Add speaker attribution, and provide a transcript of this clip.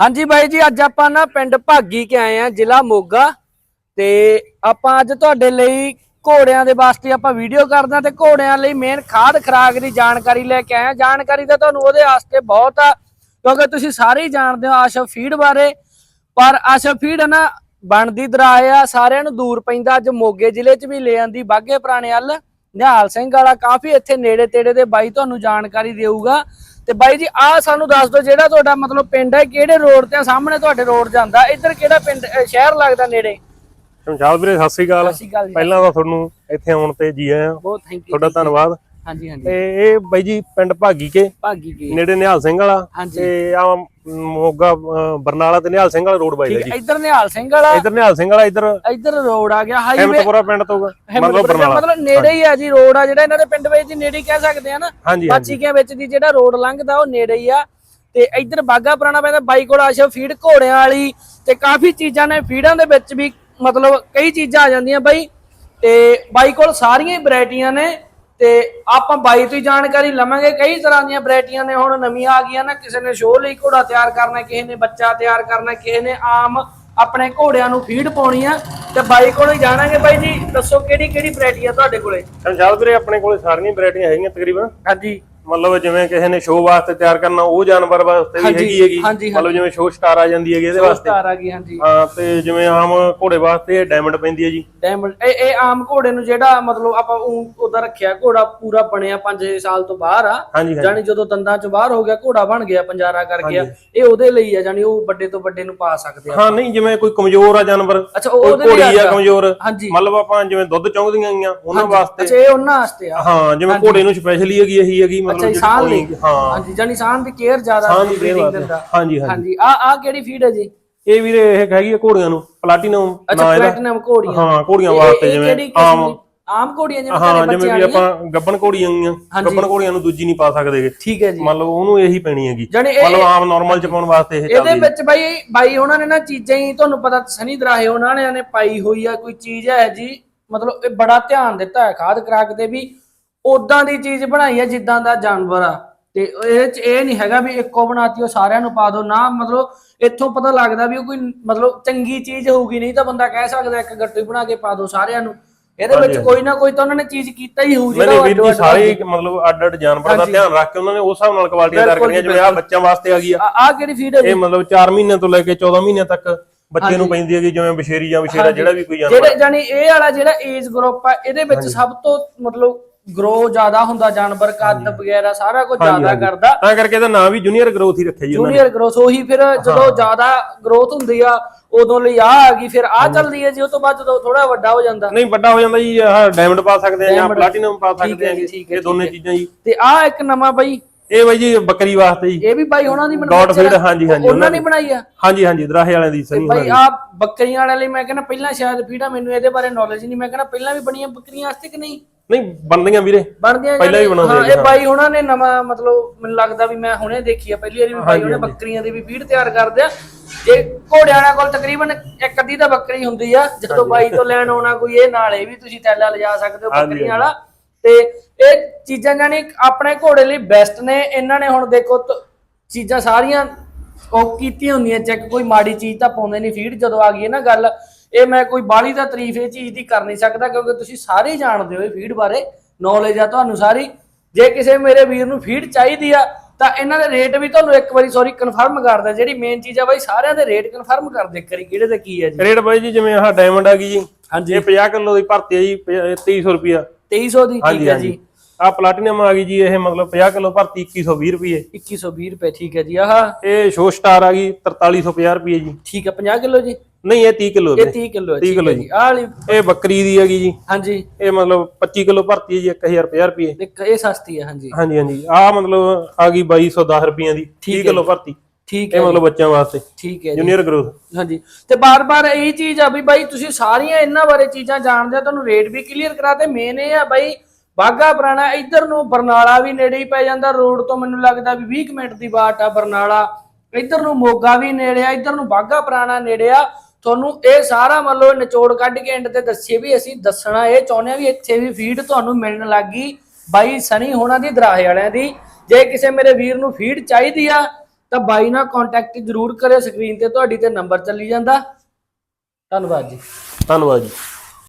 Speaker 1: ਹਾਂਜੀ ਬਾਈ ਜੀ, ਅੱਜ ਆਪਾਂ ਨਾ ਪਿੰਡ ਭਾਗੀ ਕੇ ਆਏ ਆ ਜ਼ਿਲ੍ਹਾ ਮੋਗਾ। ਤੇ ਆਪਾਂ ਅੱਜ ਤੁਹਾਡੇ ਲਈ ਘੋੜਿਆਂ ਦੇ ਵਾਸਤੇ ਆਪਾਂ ਵੀਡੀਓ ਕਰਦੇ ਆ ਤੇ ਘੋੜਿਆਂ ਲਈ ਮੇਨ ਖਾਦ ਖਰਾਕ ਦੀ ਜਾਣਕਾਰੀ ਲੈ ਕੇ ਆਏ ਆ ਜਾਣਕਾਰੀ ਤਾਂ ਤੁਹਾਨੂੰ ਉਹਦੇ ਵਾਸਤੇ ਬਹੁਤ ਆ, ਕਿਉਂਕਿ ਤੁਸੀਂ ਸਾਰੇ ਹੀ ਜਾਣਦੇ ਹੋ ਆਸ਼ਾ ਫੀਡ ਬਾਰੇ। ਪਰ ਆਸ਼ਾ ਫੀਡ ਨਾ ਬਣਦੀ ਦਰਾਏ ਆ, ਸਾਰਿਆਂ ਨੂੰ ਦੂਰ ਪੈਂਦਾ। ਅੱਜ ਮੋਗੇ ਜ਼ਿਲ੍ਹੇ 'ਚ ਵੀ ਲੈ ਆਂਦੀ ਬਾਗੇ ਪੁਰਾਣੇ ਵੱਲ। ਨਿਹਾਲ ਸਿੰਘ ਵਾਲਾ ਕਾਫੀ ਇੱਥੇ ਨੇੜੇ ਤੇੜੇ ਦੇ ਬਾਈ ਤੁਹਾਨੂੰ ਜਾਣਕਾਰੀ ਦੇਊਗਾ। ਤੇ ਬਾਈ ਜੀ ਆ ਸਾਨੂੰ ਦੱਸ ਦਿਓ ਜਿਹੜਾ ਤੁਹਾਡਾ ਮਤਲਬ ਪਿੰਡ ਹੈ ਕਿਹੜੇ ਰੋਡ ਤੇ ਆ? ਸਾਹਮਣੇ ਤੁਹਾਡੇ ਰੋਡ ਜਾਂਦਾ। ਇੱਧਰ ਕਿਹੜਾ ਪਿੰਡ ਸ਼ਹਿਰ ਲੱਗਦਾ ਨੇੜੇ?
Speaker 2: ਸ਼ਮਸ਼ਾਦ ਵੀਰੇ ਸਤਿ ਸ੍ਰੀ ਅਕਾਲ।
Speaker 1: ਸਤਿ ਸ਼੍ਰੀ ਅਕਾਲ ਜੀ।
Speaker 2: ਪਹਿਲਾਂ ਤਾਂ ਤੁਹਾਨੂੰ ਇੱਥੇ ਆਉਣ ਤੇ ਜੀ ਆਇਆਂ।
Speaker 1: ਬਹੁਤ ਥੈਂਕ ਯੂ
Speaker 2: ਤੁਹਾਡਾ ਧੰਨਵਾਦ।
Speaker 1: ਹਾਂਜੀ ਹਾਂਜੀ।
Speaker 2: ਤੇ ਇਹ ਬਾਈ ਜੀ ਪਿੰਡ ਭਾਗੀ ਕੇ
Speaker 1: ਭਾਗੀ ਕੀ।
Speaker 2: ਨੇੜੇ ਨਿਹਾਲ ਸਿੰਘ ਵਾਲਾ। ਤੇ ਆ ਮੋਗਾ ਬਰਨਾਲਾ ਤੇ ਨਿਹਾਲ ਸਿੰਘ ਵਾਲਾ ਰੋਡ ਬਾਈ ਜੀ।
Speaker 1: ਇੱਧਰ ਨਿਹਾਲ ਸਿੰਘ ਵਾਲਾ।
Speaker 2: ਇਧਰ ਨਿਹਾਲ ਸਿੰਘ ਵਾਲਾ ਇਧਰ
Speaker 1: ਇੱਧਰ ਰੋਡ ਆ ਗਿਆ ਹਾਈਵੇ
Speaker 2: ਹਿੰਮਤਪੁਰਾ ਪਿੰਡ ਤੋਂ ਮਤਲਬ ਬਰਨਾਲਾ।
Speaker 1: ਮਤਲਬ ਨੇੜੇ ਹੀ ਆ ਜੀ ਰੋਡ ਆ ਜਿਹੜਾ ਇਹਨਾਂ ਦੇ ਪਿੰਡ ਵਿੱਚ ਨੇੜੇ ਕਹਿ ਸਕਦੇ ਆ ਨਾ। ਬਾਚੀਕਿਆਂ ਵਿੱਚ ਦੀ ਜਿਹੜਾ ਰੋਡ ਲੰਘਦਾ ਉਹ ਨੇੜੇ ਹੀ ਆ। ਤੇ ਇੱਧਰ ਬਾਗਾ ਪੁਰਾਣਾ ਪੈਂਦਾ ਬਾਈ ਕੋਲ ਆਸ਼ਾ ਫੀਡ ਘੋੜਿਆਂ ਵਾਲੀ ਤੇ ਕਾਫੀ ਚੀਜ਼ਾਂ ਨੇ ਫੀਡਾਂ ਦੇ ਵਿੱਚ ਵੀ ਮਤਲਬ ਕਈ ਚੀਜ਼ਾਂ ਆ ਜਾਂਦੀਆਂ ਬਾਈ। ਤੇ ਬਾਈ ਕੋਲ ਸਾਰੀਆਂ ਹੀ ਵੈਰਾਈਟੀਆਂ ਨੇ। ਤੇ ਆਪਾਂ ਬਾਈ ਤੋਂ ਹੀ ਜਾਣਕਾਰੀ ਲਵਾਂਗੇ। ਕਈ ਤਰ੍ਹਾਂ ਦੀਆਂ ਵੈਰਾਈਟੀਆਂ ਨੇ ਹੁਣ ਨਵੀਆਂ ਆ ਗਈਆਂ ਨਾ। ਕਿਸੇ ਨੇ ਸ਼ੋਅ ਲਈ ਘੋੜਾ ਤਿਆਰ ਕਰਨਾ ਕਿਸੇ ਨੇ ਬੱਚਾ ਤਿਆਰ ਕਰਨਾ ਕਿਸੇ ਨੇ ਆਮ ਆਪਣੇ ਘੋੜਿਆਂ ਨੂੰ ਫੀਡ ਪਾਉਣੀ ਆ ਤੇ ਬਾਈ ਕੋਲ ਹੀ ਜਾਣਾਂਗੇ ਬਾਈ ਜੀ। ਦੱਸੋ ਕਿਹੜੀ ਕਿਹੜੀ ਵੈਰਾਈਟੀ ਆ ਤੁਹਾਡੇ ਕੋਲੇ?
Speaker 2: ਸ਼ਮਸ਼ਾਦ ਵੀਰੇ ਆਪਣੇ ਕੋਲੇ ਸਾਰੀਆਂ ਵੈਰਾਈਟੀਆਂ ਹੈਗੀਆਂ ਤਕਰੀਬਨ।
Speaker 1: ਹਾਂਜੀ।
Speaker 2: ਮਤਲਬ ਜਿਵੇਂ ਕਿਸੇ ਨੇ ਸ਼ੋਅ ਵਾਸਤੇ ਤਿਆਰ ਕਰਨਾ ਉਹ ਜਾਨਵਰ ਵਾਸਤੇ ਵੀ ਹੈਗੀ ਹੈਗੀ। ਮਤਲਬ ਜਿਵੇਂ ਸ਼ੋਅ ਸਟਾਰ ਆ ਜਾਂਦੀ ਹੈਗੀ ਇਹਦੇ ਵਾਸਤੇ।
Speaker 1: ਸਟਾਰ ਆ ਗਈ ਹਾਂਜੀ।
Speaker 2: ਹਾਂ ਤੇ ਜਿਵੇਂ ਆਮ ਘੋੜੇ ਵਾਸਤੇ ਡਾਇਮੰਡ ਪੈਂਦੀ ਹੈ ਜੀ।
Speaker 1: ਡਾਇਮੰਡ ਇਹ ਇਹ ਆਮ ਘੋੜੇ ਨੂੰ ਜਿਹੜਾ ਮਤਲਬ ਆਪਾਂ ਉਹਦਾ ਰੱਖਿਆ ਘੋੜਾ ਪੂਰਾ ਬਣਿਆ 5 ਸਾਲ ਤੋਂ ਬਾਹਰ ਆ। ਜਾਨੀ ਜਦੋਂ ਦੰਦਾਂ ਚ ਬਾਹਰ ਹੋ ਗਿਆ ਘੋੜਾ ਬਣ ਗਿਆ ਪੰਜਾਰਾ ਕਰ ਗਿਆ ਇਹ ਉਹਦੇ ਲਈ ਆ ਜਾਨੀ ਉਹ ਵੱਡੇ ਤੋਂ ਵੱਡੇ ਨੂੰ ਪਾ ਸਕਦੇ ਆ।
Speaker 2: ਹਾਂ ਨਹੀਂ ਜਿਵੇਂ ਕੋਈ ਕਮਜ਼ੋਰ ਆ ਜਾਨਵਰ
Speaker 1: ਅੱਛਾ ਉਹਦੇ ਲਈ
Speaker 2: ਘੋੜੀ ਆ ਕਮਜ਼ੋਰ ਮਤਲਬ ਆਪਾਂ ਜਿਵੇਂ ਦੁੱਧ ਚਾਹੁੰਦੀਆਂ ਗਈਆਂ ਉਹਨਾਂ ਵਾਸਤੇ।
Speaker 1: ਅੱਛਾ ਇਹ ਉਹਨਾਂ ਵਾਸਤੇ ਆ।
Speaker 2: ਹਾਂ ਜਿਵੇਂ ਘੋੜੇ ਨੂੰ ਸਪੈਸ਼ਲੀ ਹੈਗੀ ਇਹੀ ਹੈਗੀ
Speaker 1: ਅੱਛਾ ਇਹ ਸਾਹ ਲਈ
Speaker 2: ਹਾਂ।
Speaker 1: ਹਾਂਜੀ ਜਾਨੀ ਸਾਹ ਦੀ ਕੇਅਰ ਜ਼ਿਆਦਾ
Speaker 2: ਸਾਹ ਦੀ। ਹਾਂਜੀ ਹਾਂਜੀ।
Speaker 1: ਆ ਆ ਕਿਹੜੀ ਫੀਡ ਹੈ ਜੀ?
Speaker 2: ਇਹ ਵੀਰੇ ਇਹ ਹੈਗੀ ਘੋੜੀਆਂ ਨੂੰ ਪਲਾਟੀਨਮ
Speaker 1: ਅੱਛਾ ਪਲੈਟੀਨਮ ਘੋੜੀਆਂ।
Speaker 2: ਹਾਂ ਘੋੜੀਆਂ ਵਾਸਤੇ ਜਿਵੇਂ ਆਮ
Speaker 1: ਦੀ? ਆਮ ਘੋੜੀਆਂ ਜਿਵੇਂ
Speaker 2: ਹਾਂ ਜਿਵੇਂ ਵੀ ਆਪਾਂ ਗੱਬਣ ਘੋੜੀਆਂ ਗਈਆਂ ਗੱਬਣ ਘੋੜੀਆਂ ਨੂੰ ਦੂਜੀ ਨਹੀਂ ਪਾ ਸਕਦੇਗੇ
Speaker 1: ਠੀਕ ਹੈ ਜੀ।
Speaker 2: ਮਤਲਬ ਉਹਨੂੰ ਇਹੀ ਪੈਣੀ ਹੈਗੀ। ਮਤਲਬ ਆਮ ਨਾਰਮਲ ਚ ਪਾਉਣ ਵਾਸਤੇ ਇਹ
Speaker 1: ਇਹਦੇ ਵਿੱਚ ਬਾਈ ਬਾਈ ਉਹਨਾਂ ਨੇ ਨਾ ਚੀਜ਼ਾਂ ਹੀ ਤੁਹਾਨੂੰ ਪਤਾ ਸਨੀ ਦਰਾਹੇ ਉਹਨਾਂ ਨੇ ਪਾਈ ਹੋਈ ਆ ਕੋਈ ਚੀਜ਼ ਹੈ ਜੀ ਮਤਲਬ ਇਹ ਬੜਾ ਧਿਆਨ ਦਿੱਤਾ ਹੈ ਖਾਦ ਖਰਾਕ ਤੇ ਵੀ। ਉਦਾਂ ਦੀ ਚੀਜ਼ ਬਣਾਈ ਹੈ ਜਿੱਦਾਂ ਦਾ ਜਾਨਵਰ ਆ। ਤੇ ਇਹ ਚ ਇਹ ਨਹੀਂ ਹੈਗਾ ਵੀ ਇੱਕੋ ਬਣਾਤੀ ਉਹ ਸਾਰਿਆਂ ਨੂੰ ਪਾ ਦੋ। ਨਾ ਮਤਲਬ ਇੱਥੋਂ ਪਤਾ ਲੱਗਦਾ ਵੀ ਉਹ ਕੋਈ ਮਤਲਬ ਚੰਗੀ ਚੀਜ਼ ਹੋਊਗੀ ਨਹੀਂ ਤਾਂ ਬੰਦਾ ਕਹਿ ਸਕਦਾ ਇੱਕ ਗੱਟੂ ਹੀ ਬਣਾ ਕੇ ਪਾ ਦੋ ਸਾਰਿਆਂ ਨੂੰ। ਇਹਦੇ ਵਿੱਚ ਕੋਈ ਨਾ ਕੋਈ ਤਾਂ ਉਹਨਾਂ ਨੇ ਚੀਜ਼ ਕੀਤਾ ਹੀ ਹੋਊ ਜਿਹੜਾ
Speaker 2: ਵੀਰ ਜੀ ਸਾਰੇ ਮਤਲਬ ਅੱਡ ਅੱਡ ਜਾਨਵਰਾਂ ਦਾ ਧਿਆਨ ਰੱਖ ਕੇ ਉਹਨਾਂ ਨੇ ਉਸ ਹਿਸਾਬ ਨਾਲ ਕੁਆਲਿਟੀਆਂ ਤਿਆਰ ਕਰੀਆਂ ਜਿਵੇਂ ਆ ਬੱਚਿਆਂ ਵਾਸਤੇ ਆ ਗਈ ਆ।
Speaker 1: ਆ ਕਿਹੜੀ ਫੀਡ ਹੈ
Speaker 2: ਇਹ ਮਤਲਬ 4 ਮਹੀਨਿਆਂ ਤੋਂ ਲੈ ਕੇ 14 ਮਹੀਨਿਆਂ ਤੱਕ ਬੱਚੇ ਨੂੰ ਪੈਂਦੀ ਹੈਗੀ ਜਿਵੇਂ ਬਸ਼ੇਰੀ ਜਾਂ ਬਸ਼ੇਰਾ ਜਿਹੜਾ ਵੀ ਕੋਈ ਜਾਨਵਰ
Speaker 1: ਜਿਹੜੇ ਜਾਨੀ ਇਹ ਵਾਲਾ ਜਿਹੜਾ ਏਜ ਗਰੁੱਪ ਆ ਇਹਦੇ ਵਿੱਚ ਸਭ ਤੋਂ ਮਤਲਬ ਗਰੋ ਜ਼ਿਆਦਾ ਹੁੰਦਾ ਜਾਨਵਰ ਕੱਦ ਵਗੈਰਾ ਸਾਰਾ ਕੁਝ ਜ਼ਿਆਦਾ ਕਰਦਾ।
Speaker 2: ਤਾਂ ਕਰਕੇ ਇਹਦਾ ਨਾਮ ਵੀ ਜੂਨੀਅਰ ਗਰੋਥ ਹੀ ਰੱਖਿਆ ਜੀ ਉਹਨਾਂ ਨੇ।
Speaker 1: ਜੂਨੀਅਰ ਗਰੋਥ ਉਹੀ ਫਿਰ ਜਦੋਂ ਜ਼ਿਆਦਾ ਗਰੋਥ ਹੁੰਦੀ ਆ ਉਦੋਂ ਲਈ ਆ ਆ ਗਈ ਫਿਰ ਆ ਚੱਲਦੀ ਹੈ ਜੀ ਉਹ ਤੋਂ ਬਾਅਦ ਜਦੋਂ ਥੋੜਾ ਵੱਡਾ ਹੋ ਜਾਂਦਾ।
Speaker 2: ਨਹੀਂ ਵੱਡਾ ਹੋ ਜਾਂਦਾ ਜੀ ਆਹ ਡਾਇਮੰਡ ਪਾ ਸਕਦੇ ਆ ਜਾਂ ਪਲਾਟੀਨਮ ਪਾ ਸਕਦੇ ਆ ਇਹ ਦੋਨੇ ਚੀਜ਼ਾਂ ਜੀ।
Speaker 1: ਤੇ ਆ ਇੱਕ ਨਵਾਂ ਬਾਈ।
Speaker 2: ਇਹ ਬਾਈ ਜੀ ਬੱਕਰੀ ਵਾਸਤੇ ਜੀ।
Speaker 1: ਇਹ ਵੀ ਬਾਈ ਉਹਨਾਂ ਦੀ
Speaker 2: ਡਾਟ ਫੀਡ। ਹਾਂਜੀ ਹਾਂਜੀ
Speaker 1: ਉਹਨਾਂ ਨੇ ਬਣਾਈ ਆ।
Speaker 2: ਹਾਂਜੀ ਹਾਂਜੀ ਦਰਾਹੇ ਵਾਲਿਆਂ ਦੀ ਸਨੀ
Speaker 1: ਬਾਈ ਆ ਬੱਕਰੀਆਂ ਵਾਲੇ ਲਈ ਮੈਂ ਕਹਿੰਦਾ ਪਹਿਲਾਂ ਸ਼ਾਇਦ ਫੀਡਾ ਮੈਨੂੰ ਇਹਦੇ ਬਾਰੇ ਨੌਲੇਜ ਨਹੀਂ। ਮੈਂ ਕਹਿੰਦਾ ਪਹਿਲਾਂ ਵੀ ਬਣੀਆਂ ਬੱਕਰੀਆਂ ਵਾਸਤੇ ਕਿ ਨਹੀਂ?
Speaker 2: ਨਹੀਂ ਬਣਦੀਆਂ ਵੀਰੇ।
Speaker 1: ਬਣਦੀਆਂ
Speaker 2: ਪਹਿਲਾਂ
Speaker 1: ਜਾਣੀ-
Speaker 2: ਬਣਾਉਂਦੇ
Speaker 1: ਹਾਂ
Speaker 2: ਜੀ,
Speaker 1: ਇਹ। ਬਾਈ ਉਹਨਾਂ ਨੇ ਨਵਾਂ ਮਤਲਬ ਮੈਨੂੰ ਲੱਗਦਾ ਵੀ ਮੈਂ ਹੁਣੇ ਦੇਖੀ ਆ। ਪਹਿਲੀ ਵਾਰੀ ਵੀ ਬਾਈ ਉਹਨੇ ਬੱਕਰੀਆਂ ਦੀ ਵੀ ਫੀਡ ਤਿਆਰ ਕਰਦੇ ਆ। ਤੇ ਘੋੜਿਆਂ ਨਾਲ ਕੋਲ ਤਕਰੀਬਨ ਇੱਕ ਅੱਧੀ ਤਾਂ ਬੱਕਰੀ ਹੁੰਦੀ ਆ। ਜਦੋਂ ਬਾਈ ਤੋਂ ਲੈਣ ਆਉਣਾ ਕੋਈ ਇਹ ਨਾਲ ਇਹ ਵੀ ਤੁਸੀਂ ਥੈਲਾ ਲਿਜਾ ਸਕਦੇ ਹੋ ਬੱਕਰੀਆਂ ਵਾਲਾ। ਤੇ ਇਹ ਚੀਜ਼ਾਂ ਜਾਨੀ ਆਪਣੇ ਘੋੜੇ ਲਈ ਬੈਸਟ ਨੇ। ਇਹਨਾਂ ਨੇ ਹੁਣ ਦੇਖੋ ਚੀਜ਼ਾਂ ਸਾਰੀਆਂ ਉਹ ਕੀਤੀਆਂ ਹੁੰਦੀਆਂ। ਚੈੱਕ ਕੋਈ ਮਾੜੀ ਚੀਜ਼ ਤਾਂ ਪਾਉਂਦੇ ਨਹੀਂ ਫੀਡ ਜਦੋਂ ਆ ਗਈ ਹੈ ਨਾ ਗੱਲ। ਇਹ ਮੈਂ ਕੋਈ ਬਾਹਲੀ ਦਾ ਤਾਰੀਫ ਇਹ ਚੀਜ਼ ਦੀ ਕਰ ਨਹੀਂ ਸਕਦਾ ਕਿਉਂਕਿ ਤੁਸੀਂ ਸਾਰੇ ਜਾਣਦੇ ਹੋ ਇਹ ਫੀਡ ਬਾਰੇ ਨੌਲੇਜ ਆ ਤੁਹਾਨੂੰ ਸਾਰੀ। ਜੇ ਕਿਸੇ ਮੇਰੇ ਵੀਰ ਨੂੰ ਫੀਡ ਚਾਹੀਦੀ ਆ ਤਾਂ ਇਹਨਾਂ ਦੇ ਰੇਟ ਵੀ ਤੁਹਾਨੂੰ ਇੱਕ ਵਾਰੀ ਸੌਰੀ ਕਨਫਰਮ ਕਰਦਾ ਜਿਹੜੀ ਮੇਨ ਚੀਜ਼ ਆ ਬਾਈ ਸਾਰਿਆਂ ਦੇ ਰੇਟ ਕਨਫਰਮ ਕਰ ਦੇ ਕਰੀ ਕਿਹੜੇ ਤੇ ਕੀ ਹੈ ਜੀ।
Speaker 2: ਰੇਟ ਬਾਈ ਜੀ ਜਿਵੇਂ ਆਹ ਡਾਇਮੰਡ ਆ ਗਈ ਜੀ
Speaker 1: ਹਾਂਜੀ।
Speaker 2: ਇਹ 50 ਕਿਲੋ ਦੀ ਭਰਤੀ ਹੈ ਜੀ 2300 ਰੁਪਿਆ
Speaker 1: 2300 ਦੀ ਠੀਕ ਹੈ ਜੀ।
Speaker 2: ਆ ਪਲਾਟੀਨਮ ਆ ਗਈ ਜੀ ਇਹ ਮਤਲਬ 50 ਕਿਲੋ ਭਰਤੀ 2120 ਰੁਪਏ
Speaker 1: 2120 ਰੁਪਏ ਠੀਕ ਹੈ ਜੀ। ਆਹ।
Speaker 2: ਇਹ ਸ਼ੋ ਸਟਾਰ ਆ ਗਈ 4350 ਰੁਪਏ ਜੀ।
Speaker 1: ਠੀਕ ਹੈ 50 ਕਿਲੋ ਜੀ।
Speaker 2: ਨਹੀਂ ਇਹ 30 ਕਿਲੋ
Speaker 1: ਇਹ 30 ਕਿਲੋ ਹੈ
Speaker 2: 30
Speaker 1: ਠੀਕ
Speaker 2: ਕਿਲੋ
Speaker 1: ਹੈ ਜੀ। ਆਹ ਵਾਲੀ
Speaker 2: ਇਹ ਬੱਕਰੀ ਦੀ ਹੈਗੀ ਜੀ।
Speaker 1: ਹਾਂਜੀ।
Speaker 2: ਇਹ ਮਤਲਬ 25 ਕਿਲੋ ਭਰਤੀ ਹੈ ਜੀ 1050 ਰੁਪਏ।
Speaker 1: ਦੇਖ ਇਹ ਸਸਤੀ ਹੈ ਹਾਂਜੀ।
Speaker 2: ਹਾਂਜੀ ਹਾਂਜੀ। ਆ ਮਤਲਬ ਆ ਗਈ 2210 ਰੁਪਈਆਂ ਦੀ 30 ਕਿਲੋ ਭਰਤੀ।
Speaker 1: ਠੀਕ
Speaker 2: ਇਹ
Speaker 1: ਹੈ
Speaker 2: ਮਤਲਬ ਬੱਚਿਆਂ ਵਾਸਤੇ।
Speaker 1: ਠੀਕ ਹੈ ਜੀ।
Speaker 2: ਜੂਨੀਅਰ ਗਰੋਥ
Speaker 1: ਹਾਂਜੀ। ਤੇ ਬਾਰ-ਬਾਰ ਇਹੀ ਚੀਜ਼ ਆ ਵੀ ਬਾਈ ਤੁਸੀਂ ਸਾਰੀਆਂ ਇਹਨਾਂ ਬਾਰੇ ਚੀਜ਼ਾਂ ਜਾਣਦੇ ਹੋ ਤੁਹਾਨੂੰ ਰੇਟ ਵੀ ਕਲੀਅਰ ਕਰਾਤੇ ਮੇਨ ਇਹ ਆ ਬਾਈ ਬਾਗਾ ਪੁਰਾਣਾ ਇੱਧਰ ਨੂੰ ਬਰਨਾਲਾ ਵੀ ਨੇੜੇ ਹੀ ਪੈ ਜਾਂਦਾ ਰੋਡ ਤੋਂ ਮੈਨੂੰ ਲੱਗਦਾ ਵੀ 20 ਕੁ ਮਿੰਟ ਦੀ ਬਾਟ ਆ ਬਰਨਾਲਾ। ਇੱਧਰ ਨੂੰ ਮੋਗਾ ਵੀ ਨੇੜੇ ਆ ਇੱਧਰ ਨੂੰ ਬਾਗਾ ਪੁਰਾਣਾ ਨੇੜੇ ਆ। ਤੁਹਾਨੂੰ ਇਹ ਸਾਰਾ ਮੰਨ ਲਓ ਨਿਚੋੜ ਕੱਢ ਕੇ ਐਂਡ ਤੇ ਦੱਸੀਏ ਵੀ ਅਸੀਂ ਦੱਸਣਾ ਇਹ ਚਾਹੁੰਦੇ ਆ ਵੀ ਇੱਥੇ ਵੀ ਫੀਡ ਤੁਹਾਨੂੰ ਮਿਲਣ ਲੱਗੀ ਬਾਈ ਸਨੀ ਹੋਣਾ ਦੀ, ਦਰਾਹੇ ਵਾਲਿਆਂ ਦੀ। ਜੇ ਕਿਸੇ ਮੇਰੇ ਵੀਰ ਨੂੰ ਫੀਡ ਚਾਹੀਦੀ ਆ, ਤਾਂ ਬਾਈ ਨਾਲ ਕੰਟੈਕਟ ਜ਼ਰੂਰ ਕਰਿਓ ਸਕਰੀਨ ਤੇ ਤੁਹਾਡੀ ਤੇ ਨੰਬਰ ਚੱਲੀ ਜਾਂਦਾ। ਧੰਨਵਾਦ ਜੀ।
Speaker 2: ਧੰਨਵਾਦ ਜੀ।